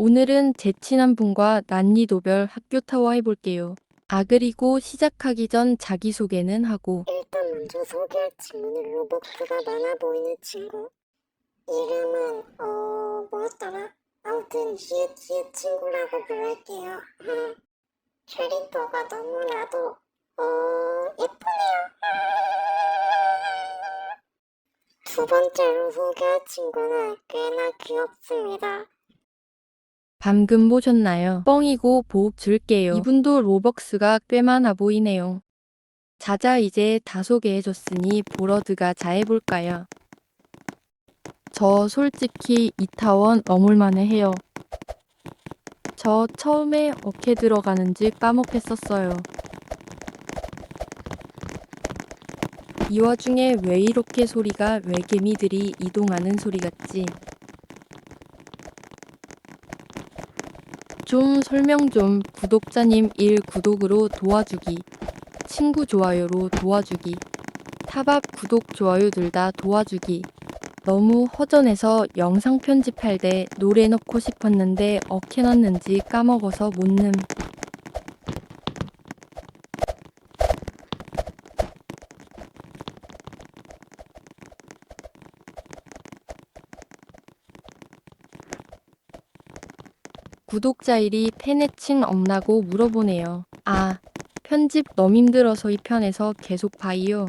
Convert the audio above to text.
오늘은 제 친한 분과 난이도별 학교 타워 해볼게요. 아, 그리고 시작하기 전 자기소개는 하고, 일단 먼저 소개할 친구는 로벅스가 많아 보이는 친구. 이름은 어 뭐였더라? 아무튼 히읗 히읗 친구라고 부를게요. 캐릭터가 너무나도 어 예쁘네요. 두 번째로 소개할 친구는 꽤나 귀엽습니다. 방금 보셨나요? 뻥이고 보급 줄게요. 이분도 로벅스가 꽤 많아 보이네요. 자자 이제 다 소개해줬으니 보러드가 자해볼까요? 저 솔직히 이타원 넘을만해 해요. 저 처음에 어떻게 들어가는지 까먹겠었어요. 이 와중에 왜 이렇게 소리가 외개미들이 이동하는 소리 같지? 좀 설명 좀 구독자님 일 구독으로 도와주기 친구 좋아요로 도와주기 타밥 구독 좋아요 둘 다 도와주기. 너무 허전해서 영상 편집할 때 노래 넣고 싶었는데 어케 넣는지 까먹어서 못늠 구독자 일이 팬의칭 없나고 물어보네요. 아, 편집 너무 힘들어서 이 편에서 계속 봐요.